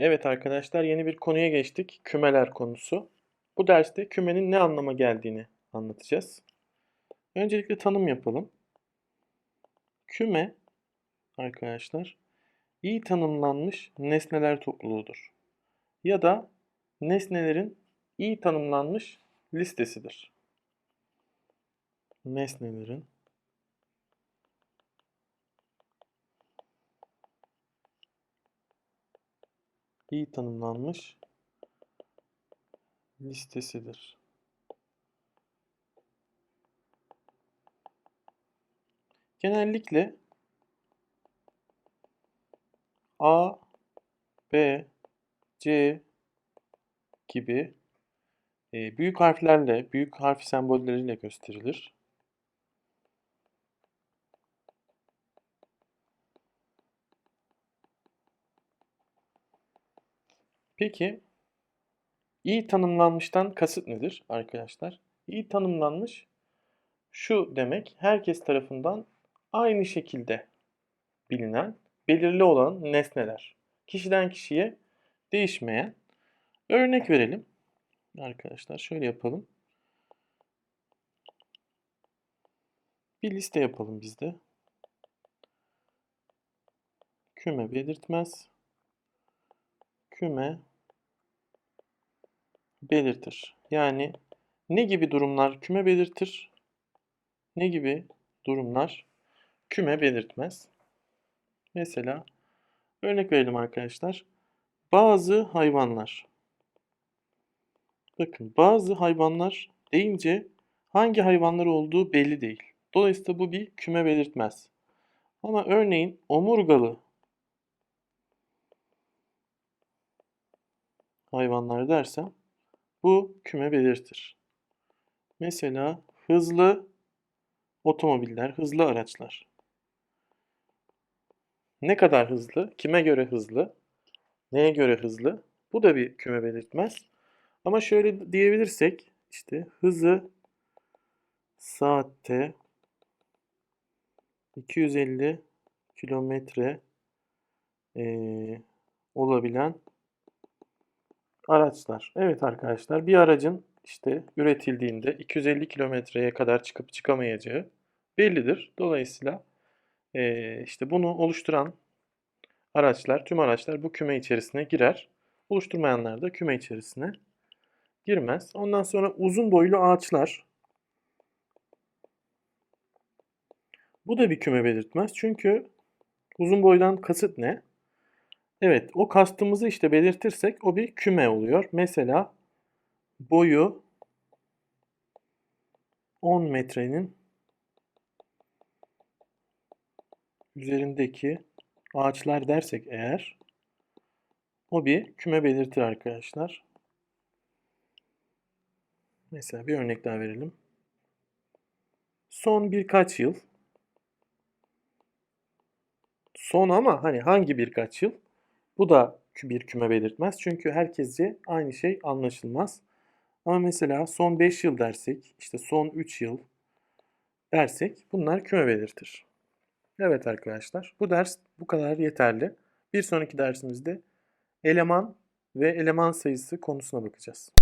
Evet arkadaşlar yeni bir konuya geçtik. Kümeler konusu. Bu derste kümenin ne anlama geldiğini anlatacağız. Öncelikle tanım yapalım. Küme arkadaşlar iyi tanımlanmış nesneler topluluğudur. Ya da nesnelerin iyi tanımlanmış listesidir. Nesnelerin iyi tanımlanmış listesidir. Genellikle A, B, C gibi e, büyük harflerle, büyük harf sembolleriyle gösterilir. Peki iyi tanımlanmıştan kasıt nedir arkadaşlar? İyi tanımlanmış şu demek herkes tarafından aynı şekilde bilinen, belirli olan nesneler. Kişiden kişiye değişmeyen. Örnek verelim. Arkadaşlar şöyle yapalım. Bir liste yapalım biz de. Küme belirtmez. Küme belirtir. Yani ne gibi durumlar küme belirtir? Ne gibi durumlar küme belirtmez? Mesela örnek verelim arkadaşlar. Bazı hayvanlar. Bakın bazı hayvanlar deyince hangi hayvanlar olduğu belli değil. Dolayısıyla bu bir küme belirtmez. Ama örneğin omurgalı hayvanlar dersem bu küme belirtir. Mesela hızlı otomobiller, hızlı araçlar. Ne kadar hızlı? Kime göre hızlı? Neye göre hızlı? Bu da bir küme belirtmez. Ama şöyle diyebilirsek işte hızı saatte 250 kilometre olabilen araçlar. Evet arkadaşlar bir aracın işte üretildiğinde 250 kilometreye kadar çıkıp çıkamayacağı bellidir. Dolayısıyla eee, işte bunu oluşturan araçlar, tüm araçlar bu küme içerisine girer. Oluşturmayanlar da küme içerisine girmez. Ondan sonra uzun boylu ağaçlar. Bu da bir küme belirtmez. Çünkü uzun boydan kasıt ne? Evet, o kastımızı işte belirtirsek o bir küme oluyor. Mesela boyu 10 metrenin üzerindeki ağaçlar dersek eğer o bir küme belirtir arkadaşlar. Mesela bir örnek daha verelim. Son birkaç yıl son ama hani hangi birkaç yıl? Bu da bir küme belirtmez. Çünkü herkesce aynı şey anlaşılmaz. Ama mesela son 5 yıl dersek, işte son 3 yıl dersek bunlar küme belirtir. Evet arkadaşlar, bu ders bu kadar yeterli. Bir sonraki dersimizde eleman ve eleman sayısı konusuna bakacağız.